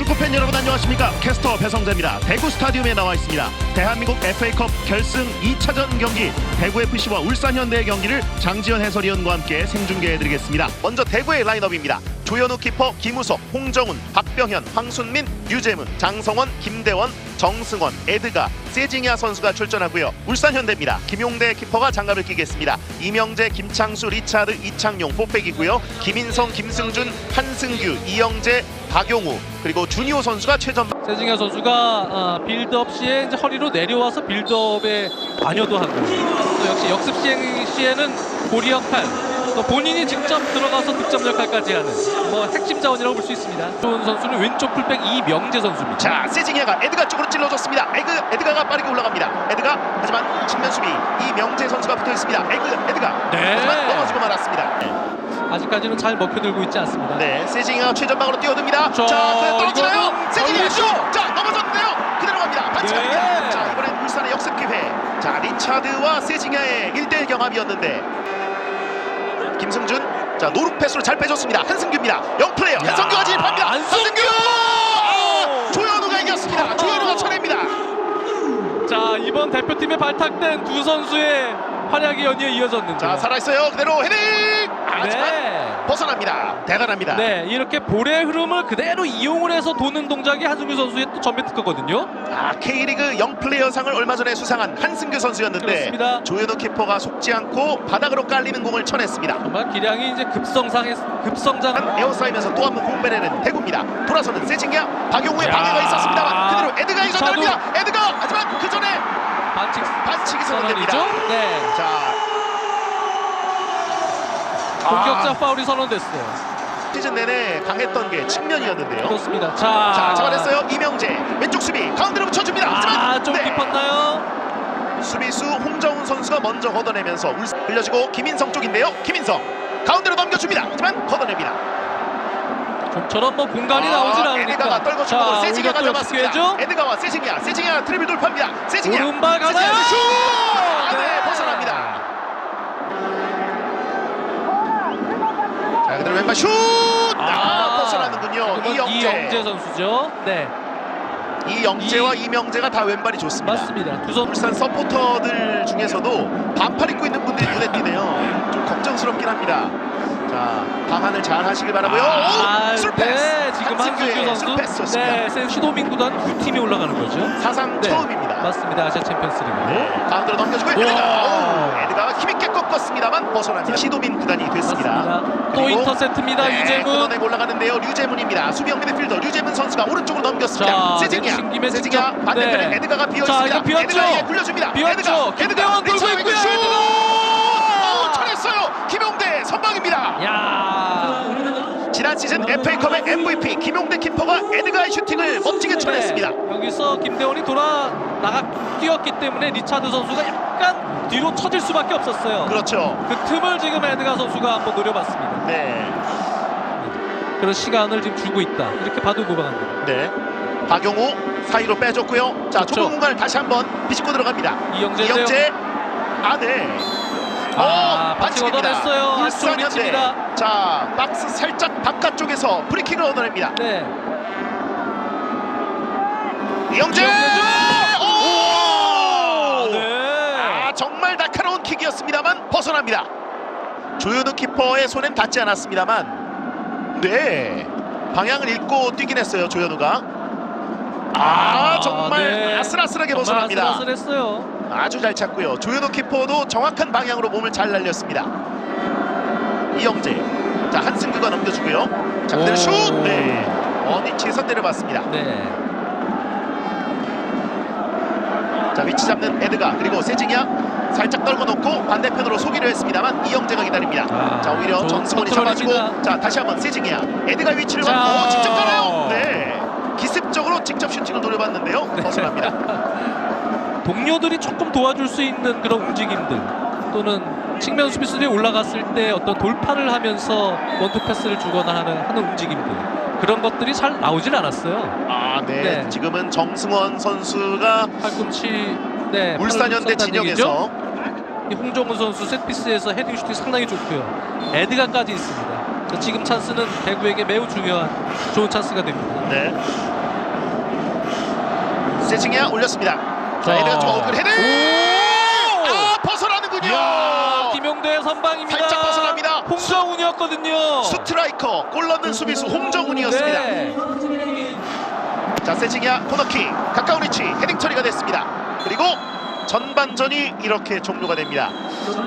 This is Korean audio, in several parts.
축구팬 여러분 안녕하십니까? 캐스터 배성재입니다. 대구 스타디움에 나와 있습니다. 대한민국 FA컵 결승 2차전 경기 대구FC와 울산현대의 경기를 장지현 해설위원과 함께 생중계해드리겠습니다. 먼저 대구의 라인업입니다. 조현우 키퍼 김우석 홍정훈 박병현 황순민 유재문 장성원 김대원 정승원 에드가 세징야 선수가 출전하고요. 울산현대입니다. 김용대 키퍼가 장갑을 끼겠습니다. 이명재 김창수 리차드 이창용 포백이고요. 김인성 김승준 한승규 이영재 박용우 그리고 준이호 선수가 최전 세징야 선수가 아, 빌드업 시에 이제 허리로 내려와서 빌드업에 관여도 하고 또 역시 역습 시행 시에는 고리 역할 또 본인이 직접 들어가서 득점 역할까지 하는 뭐 핵심 자원이라고 볼 수 있습니다. 좋은 선수는 왼쪽 풀백 이명재 선수입니다. 자 세징야가 에드가 쪽으로 찔러줬습니다 에드, 에드가가 빠르게 올라갑니다 에드가 하지만 측면 수비 이명재 선수가 붙어 있습니다 에드, 에드가 네. 하지만 넘어지고 말았습니다 네, 아직까지는 잘 먹혀들고 있지 않습니다. 네 세징야가 최전방으로 뛰어듭니다. 자, 자 떨어지나요? 걸리죠? 슛! 자 넘어졌는데요. 그대로 갑니다. 반칙합니다. 네. 자 이번엔 울산의 역습 기회. 자 리차드와 세징야의 1대1 경합이었는데. 김승준. 자 노루 패스로 잘 빼줬습니다. 한승규입니다. 영플레이어. 한승규가 진입합니다! 한승규! 조현우가 이겼습니다. 조현우가 쳐냅니다. 자 이번 대표팀에 발탁된 두 선수의 활약이 연이어 이어졌는데. 자 살아있어요. 그대로 헤딩 하지만 네. 벗어납니다 대단합니다 네, 이렇게 볼의 흐름을 그대로 이용을 해서 도는 동작이 한승규 선수의 또 전면 특허거든요. 아, K리그 영플레이어상을 얼마 전에 수상한 한승규 선수였는데 그렇습니다. 조현우 키퍼가 속지 않고 바닥으로 깔리는 공을 쳐냈습니다 정말 기량이 이제 급성상에 급성장. 에어싸이면서 또 한 번 공배내는 대구입니다 돌아서는 세징야 박용우의 야. 방해가 있었습니다만 그대로 에드가 리차드. 이전됩니다 에드가 하지만 그 전에 반칙 반칙이 선언됩니다. 네, 자 공격자 아, 파울이 선언됐어요. 시즌 내내 강했던 게 측면이었는데요 그렇습니다. 자, 자 잡아냈어요 이명재 왼쪽 수비 가운데로 붙여줍니다 하지만 아, 좀 네. 깊었나요? 수비수 홍정훈 선수가 먼저 걷어내면서 울 흘려주고 김인성 쪽인데요 김인성 가운데로 넘겨줍니다 하지만 걷어냅니다 좀처럼 뭐 공간이 나오질 아, 않으니까. 에드가가 떨궈 자, 주고 세징야가 잡았습니다. 에드가와 세징야 세징야 트리블 돌파입니다 세징야 오른발 가나요? 세징야 슛! 아, 네 네. 벗어납니다 그대로 왼발 슛! 아, 벗어나는군요 그건 이영재 이영재 선수죠. 네, 이영재와 이- 이명재가 다 왼발이 좋습니다 맞습니다. 두 선. 울산 서포터들 중에서도 반팔 입고 있는 분들이 눈에 띄네요. 좀 걱정스럽긴 합니다. 자, 방안을 잘 하시길 바라고요. 아, 오! 술패스! 네, 지금 한승규 선수. 술패스였습니다. 네, 센 시도민 구단 두 팀이 올라가는 거죠. 사상 네. 처음입니다. 맞습니다. 아시아 챔피언스리그. 네, 가운데로 넘겨주고 에드가 에드가가 힘있게 꺾었습니다만 벗어납니다. 시도민 구단이 됐습니다. 맞습니다. 또 그리고 인터셉트입니다. 네, 유재문. 끊어내고 올라가는데요. 류재문입니다. 수비형 미드필더 류재문 선수가 오른쪽으로 넘겼습니다. 자, 세징야, 세징야 직접- 반대편에 네. 에드가가 비어 자, 있습니다. 이거 비었죠? 에드가에게 굴려줍니다. 비었죠? 에드가, 김대원 돌고 리차드 있고요. 시즌 FA컵의 MVP 김용대 키퍼가 에드가의 슈팅을 멋지게 쳐냈습니다. 네, 여기서 김대원이 돌아 나가 뛰었기 때문에 리차드 선수가 약간 뒤로 처질 수밖에 없었어요. 그렇죠. 그 틈을 지금 에드가 선수가 한번 노려봤습니다. 네, 그런 시간을 지금 주고 있다. 이렇게 봐도 무방합니다. 네. 박용우 사이로 빼줬고요. 자, 그렇죠. 좁은 공간을 다시 한번 비집고 들어갑니다. 이영재인데요. 이영재, 아 네. 아, 오, 반칙 얻어냈어요. 안쪽. 위치입니다. 자, 박스 살짝 바깥쪽에서 프리킥을 얻어냅니다. 네. 이영재! 오! 네. 아, 정말 날카로운 킥이었습니다만 벗어납니다. 조현우 키퍼의 손엔 닿지 않았습니다만 네 방향을 읽고 뛰긴 했어요 조현우가 아, 정말 네. 아슬아슬하게 정말 벗어납니다 아슬아슬했어요. 아주 잘 찼고요 조현우 키퍼도 정확한 방향으로 몸을 잘 날렸습니다 이영재 자 한승규가 넘겨주고요 자 그대로 오. 슛네 어니치에서 때려봤습니다 네. 자 위치 잡는 에드가 그리고 세징야 살짝 떨궈 놓고 반대편으로 소기를 했습니다만 이영재가 기다립니다. 아, 자 오히려 컨트롤입니다. 잡아주고 자 다시 한번 세징야 에드가 위치를 자. 맞고 직접 가나요? 네 기습적으로 직접 슈팅을 노려봤는데요 네. 벗어납니다. 동료들이 조금 도와줄 수 있는 그런 움직임들 또는 측면 수비수들이 올라갔을 때 어떤 돌파를 하면서 원투 패스를 주거나 하는 하는 움직임들 그런 것들이 잘 나오질 않았어요. 아 네. 네. 지금은 정승원 선수가 팔꿈치 네 울산현대. 진영에서 이 홍정훈 선수 세트피스에서 헤딩 슈팅 상당히 좋고요. 에드가까지 있습니다. 지금 찬스는 대구에게 매우 중요한 좋은 찬스가 됩니다. 네. 세징야 올렸습니다. 자, 자. 헤드가 좋은 헤드. 오! 아, 벗어나는군요. 이야, 김용대의 선방입니다. 살짝 벗어납니다. 홍정훈이었거든요. 스트라이커 골 넣는 수비수 홍정훈이었습니다. 네. 자, 세징야 코너킥 가까운 위치 헤딩 처리가 됐습니다. 그리고 전반전이 이렇게 종료가 됩니다.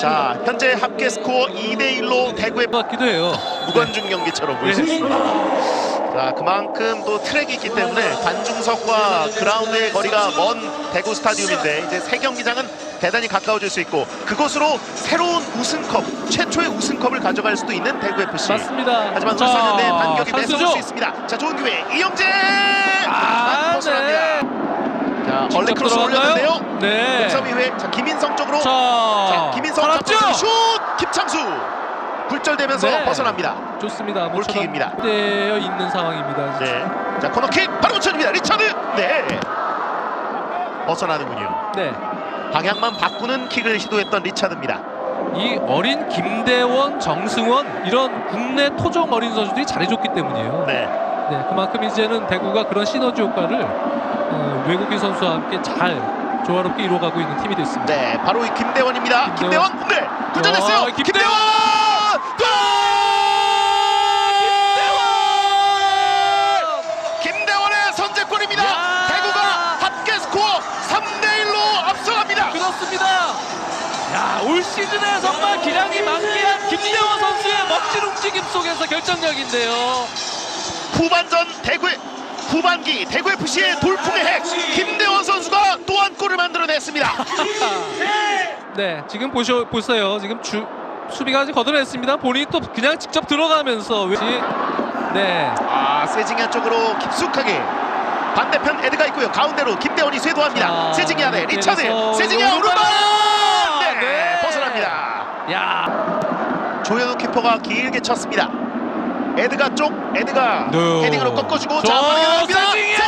자, 현재 합계 스코어 2대 1로 대구의 같기도 해요. 무관중 경기처럼 보일 수 네. 자, 그만큼 또 트랙이 있기 때문에 관중석과 그라운드의 거리가 먼 대구 스타디움인데 이제 새 경기장은 대단히 가까워질 수 있고 그곳으로 새로운 우승컵, 최초의 우승컵을 가져갈 수도 있는 대구 FC. 맞습니다. 하지만 자, 울산현대 반격이 매서울? 수 있습니다. 자, 좋은 기회 이영재 아, 벗어납니다. 네. 자, 얼레 크로스? 올렸는데요. 네. 공섭 이후에 자, 김인성 쪽으로 자, 자, 김인성? 잡고 슛! 김창수 굴절되면서 네. 벗어납니다. 좋습니다. 골킥입니다. 되어 있는 상황입니다. 네. 자 코너킥 바로 붙여줍니다. 리차드. 네. 벗어나는군요. 네. 방향만 바꾸는 킥을 시도했던 리차드입니다. 이 어린 김대원, 정승원 이런 국내 토종 어린 선수들이 잘해줬기 때문이에요. 네. 네, 그만큼 이제는 대구가 그런 시너지 효과를 어, 외국인 선수와 함께 잘 조화롭게 이루어가고 있는 팀이 됐습니다. 네. 바로 이 김대원입니다. 김대원. 김대원. 네. 구전했어요. 야, 김대원. 김대원! 그렇습니다. 야, 올 시즌에 정말 기량이 만개한 김대원 선수의 멋진 움직임 속에서 결정력인데요. 후반전 대구 후반기 대구 FC의 돌풍의 핵 김대원 선수가 또 한 골을 만들어냈습니다. 네, 지금 보셔 보세요. 지금 주 수비가 아직 걷어냈습니다. 본인이 또 그냥 직접 들어가면서 왜- 네, 아 세징야 쪽으로 깊숙하게 반대편 에드가 있고요. 가운데로 김대원이 쇄도합니다. 자, 세징야 대 리차드. 세징야 오른발! 네, 네. 벗어납니다. 야, 조현우 키퍼가 길게 쳤습니다. 에드가 쪽 에드가 네. 헤딩으로 꺾어주고 빠르게 나갑니다. 세징야!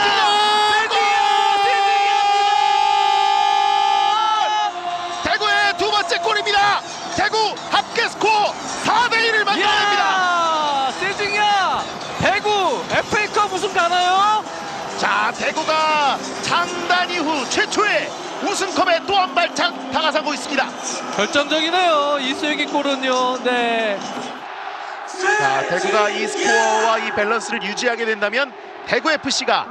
우승컵에 또 한 발짝 다가서고 있습니다. 결정적이네요. 이수혁의 골은요. 네. 자 대구가 이 스코어와 이 밸런스를 유지하게 된다면 대구 FC가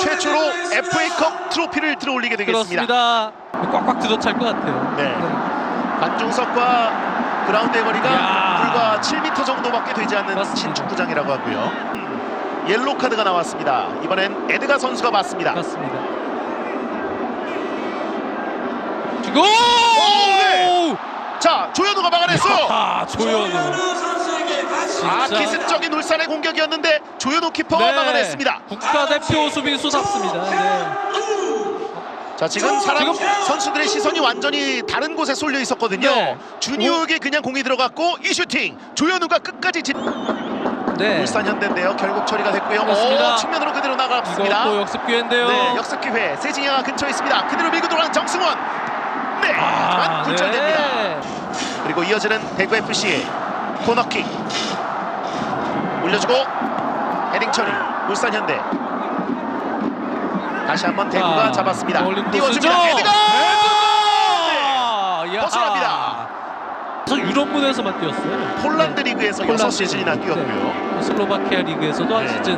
최초로 FA컵 트로피를 들어올리게 되겠습니다. 그렇습니다. 꽉꽉 들어찰 것 같아요. 네. 관중석과 그라운드의 거리가 야. 불과 7m 정도밖에 되지 않는 맞습니다. 신축구장이라고 하고요. 음, 옐로 카드가 나왔습니다. 이번엔 에드가 선수가 맞습니다. 맞습니다. 지금 네. 자 조현우가 막아냈어요. 아 조현우. 아 진짜. 기습적인 울산의 공격이었는데 조현우 키퍼가 네. 막아냈습니다. 국가대표 수비수답습니다. 네. 자 지금 사람 지금- 선수들의 시선이 완전히 다른 곳에 쏠려 있었거든요. 네. 준유에게 그냥 공이 들어갔고 이 슈팅 조현우가 끝까지 진... 네. 울산 현대인데요. 결국 처리가 됐고요. 그렇습니다. 오, 측면으로 그대로 나갔습니다. 이것도 역습 기회인데요. 네, 역습 기회. 세징야가 근처에 있습니다. 그대로 밀고 들어가는 정승원. 네, 아, 굴절됩니다. 네. 그리고 이어지는 대구 FC의 코너킥. 올려주고 헤딩 처리. 울산 현대. 다시 한번 대구가 자, 잡았습니다. 띄워줍니다. 헤드가! 야. 벗어납니다. 저 유럽 무대에서만 뛰었어요. 폴란드 리그에서 폴란드 6시즌이나 리그. 뛰었고요. 네. 슬로바키아 리그에서도 한 네. 시즌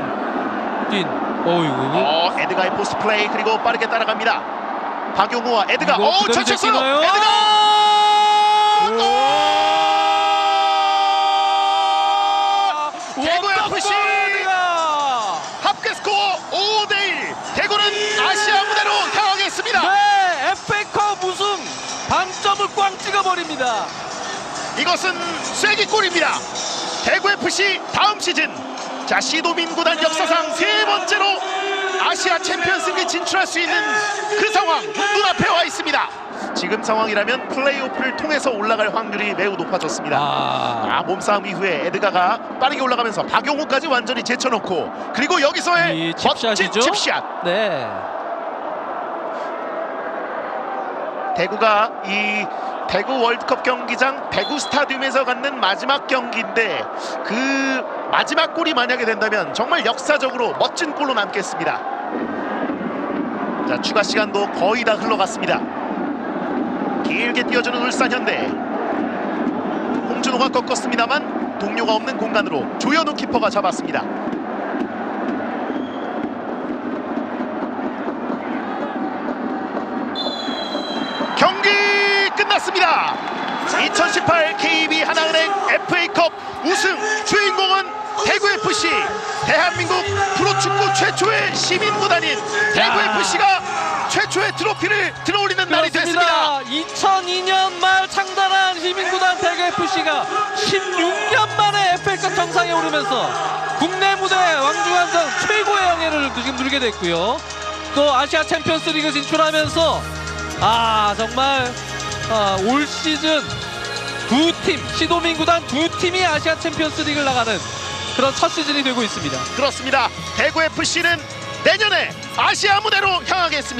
뛴. 어이구. 어, 에드가의 포스트 플레이 그리고 빠르게 따라갑니다. 박용우와 에드가 어, 그대로 잘 쳤어요. 제끼나요? 에드가 대구 원더골! FC! 합계 스코어 5대1 대구는 아시아 무대로 향하겠습니다. 네, FA컵 우승! 방점을 꽝 찍어버립니다. 이것은 쐐기골입니다. 대구 FC 다음 시즌 자 시도민 구단 역사상 세 번째로 아시아 챔피언스리그 진출할 수 있는 그 상황 눈앞에 와 있습니다 지금 상황이라면 플레이오프를 통해서 올라갈 확률이 매우 높아졌습니다 아, 아 몸싸움 이후에 에드가가 빠르게 올라가면서 박용우까지 완전히 제쳐놓고 그리고 여기서의 칩샷이죠? 칩샷 네. 대구가 이 대구 월드컵 경기장 대구 스타디움에서 갖는 마지막 경기인데 그 마지막 골이 만약에 된다면 정말 역사적으로 멋진 골로 남겠습니다. 자 추가 시간도 거의 다 흘러갔습니다. 길게 뛰어주는 울산 현대. 홍준호가 꺾었습니다만 동료가 없는 공간으로 조현우 키퍼가 잡았습니다. 경기 끝났습니다. 2018 KB 하나은행 FA컵 우승 주인공은 대구 FC 대한민국 프로축구 최초의 시민구단인 대구 야. FC가 최초의 트로피를 들어올리는 날이 됐습니다. 그렇습니다. 2002년 말 창단한 시민구단 대구 FC가 16년 만에 FA컵 정상에 오르면서 국내 무대 왕중왕전 최고의 영예를 지금 누리게 됐고요. 또 아시아 챔피언스리그 진출하면서 아 정말 아, 올 시즌 두 팀 시도민 구단 두 팀이 아시아 챔피언스리그를 나가는 그런 첫 시즌이 되고 있습니다. 그렇습니다. 대구 FC는 내년에 아시아 무대로 향하겠습니다.